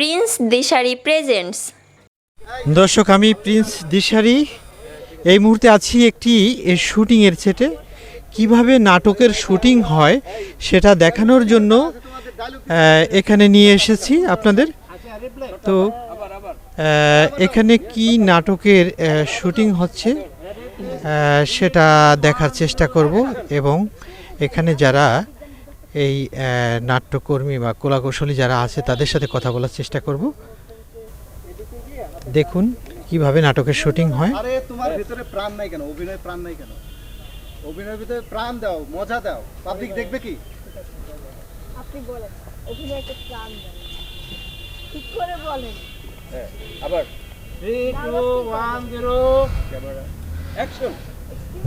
Prince দিশারি presents. দর্শক, আমি Prince দিশারি। এই মুহূর্তে আছি একটি শুটিংয়ের সেটে। কীভাবে নাটকের শুটিং হয় সেটা দেখানোর জন্য এখানে নিয়ে এসেছি আপনাদের। তো এখানে কি নাটকের শুটিং হচ্ছে সেটা দেখার চেষ্টা করব এবং এখানে যারা এই নাট্যকর্মী বা কলাকুশলী যারা আছে তাদের সাথে কথা বলার চেষ্টা করব। দেখুন কীভাবে নাটকের শুটিং হয়। আরে তোমার ভিতরে প্রাণ নাই কেন? অভিনয় প্রাণ নাই কেন? অভিনয়ের ভিতরে প্রাণ দাও মজা দাও। পাবলিক দেখবে কি? আপনি বলেন অভিনয়কে প্রাণ দেন। ঠিক করে বলেন। আবার। Three two one zero camera action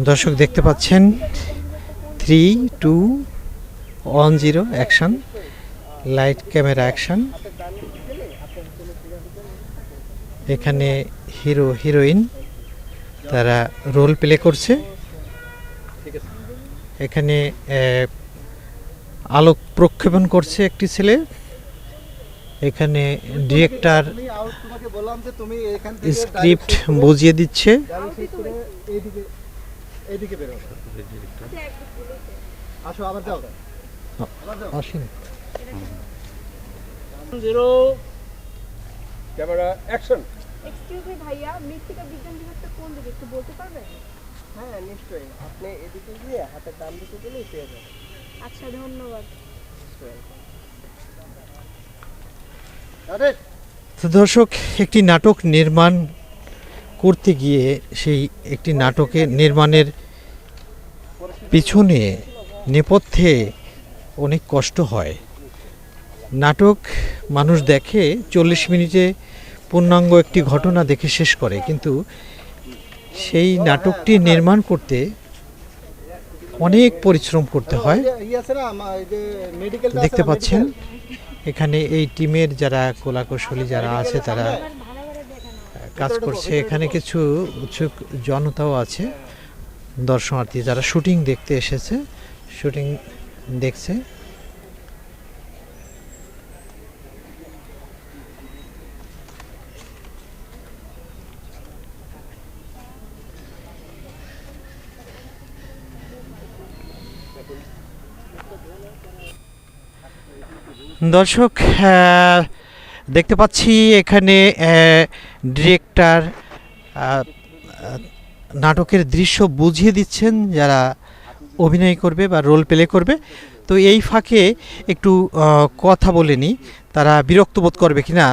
দর্শক দেখতে পাচ্ছেন three two one zero, action, light camera action. এখানে হিরো, হিরোইন, তারা রোল প্লে করছে। এখানে আলোক প্রক্ষেপণ করছে একটি ছেলে। এখানে ডিরেক্টর স্ক্রিপ্ট বুঝিয়ে দিচ্ছে। আসো, আবার যাও। আবার zero. Camera action. Excuse me ভাইয়া মৃত্তিকা বিজ্ঞান বিভাগটা কোন দিকে একটু বলতে পারবেন? হ্যাঁ নিশ্চয়ই। আপনি এদিকে গিয়ে হাতের ডান দিকে গেলেই পেয়ে যাবেন। আচ্ছা ধন্যবাদ। দর্শক একটি নাটক নির্মাণ করতে গিয়ে সেই একটি নাটকের নির্মাণের পিছনে নেপথ্যে অনেক কষ্ট হয়। নাটক মানুষ দেখে, চল্লিশ মিনিটে পূর্ণাঙ্গ একটি ঘটনা দেখে শেষ করে। কিন্তু সেই নাটকটি নির্মাণ করতে অনেক পরিশ্রম করতে হয়। দেখতে পাচ্ছেন, এখানে এই টিমের যারা কলাকুশলী যারা আছে, তারা কাজ করছে। এখানে কিছু উৎসুক জনতাও আছে, দর্শনার্থী যারা শুটিং দেখতে এসেছে। শুটিং দেখছে। দর্শক দেখতে পাচ্ছি এখানে ডিরেক্টর নাটকের দৃশ্য বুঝিয়ে দিচ্ছেন যারা অভিনয় করবে বা রোল প্লে করবে। তো এই ফাঁকে একটু কথা বলে নিই। তারা বিরক্ত বোধ করবে কি না?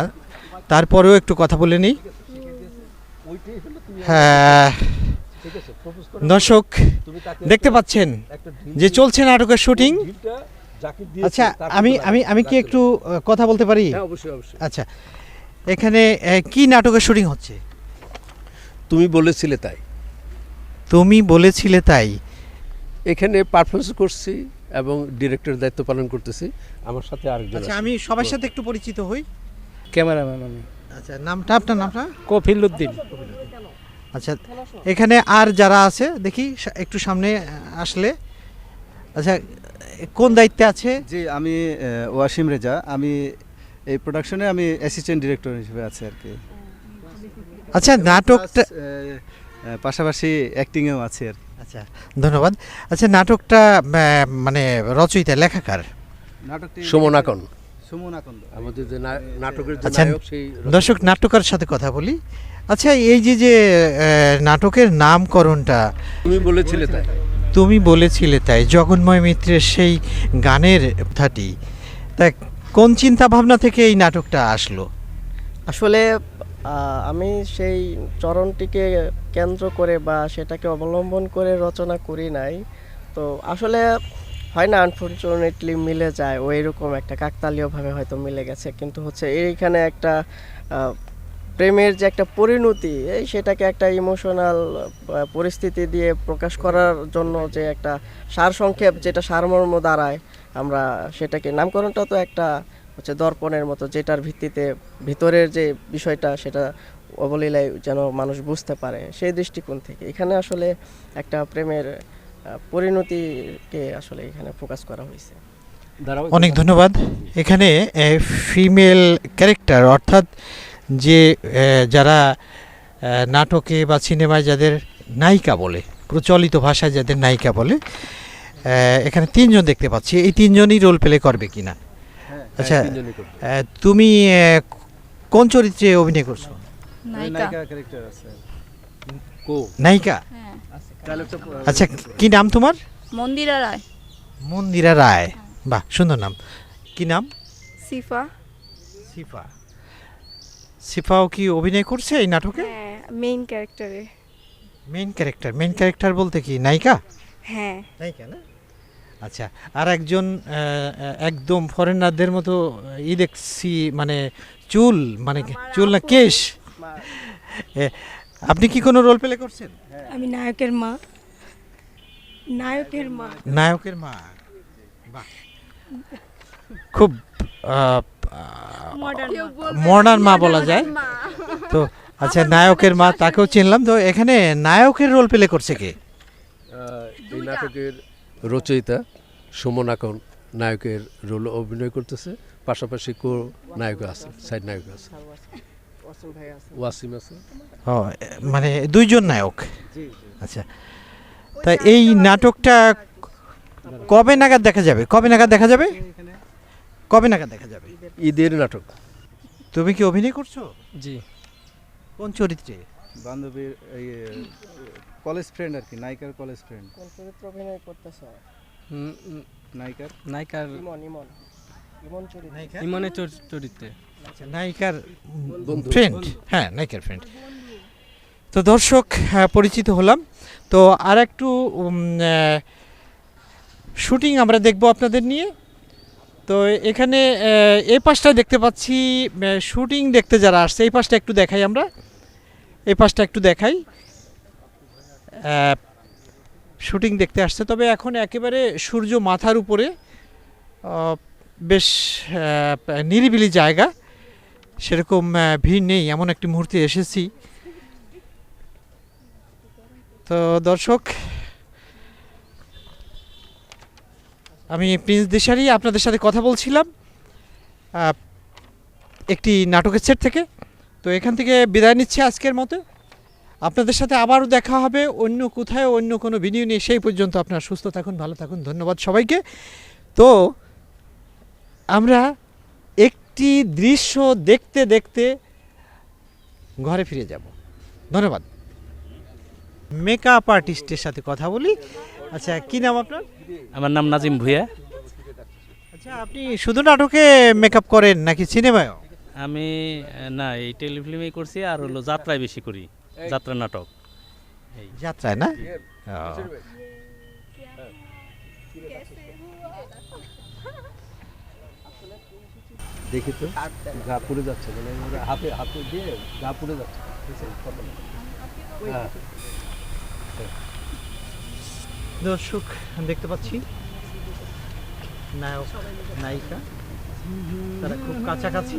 তারপরেও একটু কথা বলে নিই। হ্যাঁ। দর্শক দেখতে পাচ্ছেন যে চলছে নাটকের শুটিং আচ্ছা আমি আমি আমি কি একটু কথা বলতে পারি? হ্যাঁ আচ্ছা। এখানে কি নাটকের শুটিং হচ্ছে? তুমি বলেছিলে তাই। তুমি বলেছিলে তাই। এখানে পারফরমেন্স করছি এবং ডিরেক্টর দায়িত্ব পালন করতেছি। আমার সাথে আরেকজন আচ্ছা আছে। আমি সবার সাথে একটু পরিচিত হই। ক্যামেরাম্যান আমি। আচ্ছা নামটা আপনার নামটা? কফিল উদ্দিন আচ্ছা এখানে আর যারা আছে দেখি সা- একটু সামনে আসলে। আচ্ছা কোন দায়িত্বে আছে? জি আমি আহ, ওয়াসিম রেজা। আমি এই প্রোডাকশনে আমি অ্যাসিস্ট্যান্ট ডিরেক্টর হিসেবে আছি আর কি। আচ্ছা নাটকটা Plus, আহ, আহ, পাশাপাশি অ্যাক্টিংয়েও আছে আর কি। আচ্ছা ধন্যবাদ। আচ্ছা নাটকটা মানে রচয়িতা লেখাকার? নাটকটি সুমন আকন সুমন আকন্দ। আমাদের যে নাটকের আচ্ছা, দর্শক নাট্যকার সাথে কথা বলি। আচ্ছা এই যে যে নাটকের নামকরণটা তুমি বলেছিলে তাই। তুমি বলেছিলে তাই জগন্ময় মিত্রের সেই গানের কথাটি তা কোন চিন্তা ভাবনা থেকে এই নাটকটা আসলো? আসলে আমি সেই চরণটিকে কেন্দ্র করে বা সেটাকে অবলম্বন করে রচনা করি নাই। তো আসলে হয় না আনফর্চুনেটলি মিলে যায়, ও এরকম একটা কাকতালীয়ভাবে হয়তো মিলে গেছে। কিন্তু হচ্ছে এইখানে একটা প্রেমের যে একটা পরিণতি, এই সেটাকে একটা ইমোশনাল পরিস্থিতি দিয়ে প্রকাশ করার জন্য যে একটা সারসংক্ষেপ, যেটা সারমর্ম দাঁড়ায় আমরা সেটাকে, নামকরণটা তো একটা হচ্ছে দর্পণের মতো যেটার ভিত্তিতে ভিতরের যে বিষয়টা সেটা অবলীলায় যেন মানুষ বুঝতে পারে সেই দৃষ্টিকোণ থেকে। এখানে আসলে একটা প্রেমের পরিণতিকে আসলে এখানে ফোকাস করা হয়েছে। অনেক ধন্যবাদ। এখানে ফিমেল ক্যারেক্টার অর্থাৎ যে যারা নাটকে বা সিনেমায় যাদের নায়িকা বলে প্রচলিত ভাষায় যাদের নায়িকা বলে এখানে তিনজন দেখতে পাচ্ছি। এই তিনজনই রোল প্লে করবে কিনা? আচ্ছা হ্যাঁ, তুমি কোন চরিত্রে অভিনয় করছ? নায়িকা। নায়িকা ক্যারেক্টার আছে। কো। নায়িকা? হ্যাঁ। আচ্ছা কি নাম তোমার? মন্দিরা রায়। মন্দিরা রায়। বাহ সুন্দর নাম। কি নাম? সিফা সিফা সিফাও কি অভিনয় করছে এই নাটকে? হ্যাঁ মেইন ক্যারেক্টারে মেইন ক্যারেক্টার মেইন ক্যারেক্টার বলতে কি নায়িকা? হ্যাঁ। নায়িকা না? আচ্ছা আর একজন একদম ফরেনারদের মতো ই দেখছি মানে চুল মানে চুল না কেশ। আপনি কি কোনো রোল প্লে করছেন? আমি নায়কের মা। নায়কের মা। নায়কের মা। বাহ। খুব মডার্ন মডার্ন মা। বলা যায়। তো আচ্ছা নায়কের মা তাকেও চিনলাম। তো এখানে নায়কের রোল প্লে করছে কে? এই নাটকের রচয়িতা সুমন আকন নায়কের রোল অভিনয় করতেছে পাশাপাশি কো নায়ক আছে সাইড নায়ক আছে। ওয়াসিম আছে। মানে দুইজন নায়ক? জি জি। আচ্ছা। তা এই নাটকটা কবে নাগাদ দেখা যাবে? কবে নাগাদ দেখা যাবে? কবে নাগাদ দেখা যাবে? ঈদের নাটক। তুমি কি অভিনয় করছ? জি। কোন চরিত্রে? বান্ধবীর এই কলেজ ফ্রেন্ড আর কি নায়িকার কলেজ ফ্রেন্ড কোন চরিত্র অভিনয় করতেছ নায়িকার? নায়িকার ইমন ইমন। ইমন চরিত্র। ইমনের চর- চরিত্রে। আচ্ছা, নায়িকার ফ্রেন্ড হ্যাঁ নায়িকার ফ্রেন্ড তো দর্শক হ্যাঁ, পরিচিত হলাম। তো আর একটু শুটিং আমরা দেখব আপনাদের নিয়ে। তো এখানে এই পাশটা দেখতে পাচ্ছি শুটিং দেখতে যারা আসছে এই পাশটা একটু দেখাই আমরা। এই পাশটা একটু দেখাই। শুটিং দেখতে আসছে। তবে এখন একেবারে সূর্য মাথার উপরে বেশ নিরিবিলি জায়গা। সেরকম ভিড় নেই, এমন একটি মুহূর্তে এসেছি। তো দর্শক, আমি প্রিন্স দিশারি, আপনাদের সাথে কথা বলছিলাম একটি নাটকের সেট থেকে। তো এখান থেকে বিদায় নিচ্ছি আজকের মতো। আপনাদের সাথে আবারও দেখা হবে। অন্য কোথায় অন্য কোনো ভিডিও নিয়ে সেই পর্যন্ত আপনারা সুস্থ থাকুন ভালো থাকুন। ধন্যবাদ সবাইকে। তো আমরা একটি দৃশ্য দেখতে দেখতে ঘরে ফিরে যাব। ধন্যবাদ। মেকআপ আর্টিস্টের সাথে কথা বলি। আচ্ছা কি নাম আপনার? আমার নাম নাজিম ভুইয়া। আচ্ছা আপনি শুধু নাটকে মেকআপ করেন নাকি সিনেমায়ও? আমি না এই টেলিফিল্মেই করছি আর হলো যাত্রায় বেশি করি। যাত্রা নাটক। যাত্রায় না? ও। দেখি তো। গা পুড়ে যাচ্ছে মানে ওরা হাতে হাতে দিয়ে গা পুড়ে যাচ্ছে? হ্যাঁ। দর্শক দেখতে পাচ্ছি নায়ক নায়িকা। তারা খুব কাছাকাছি।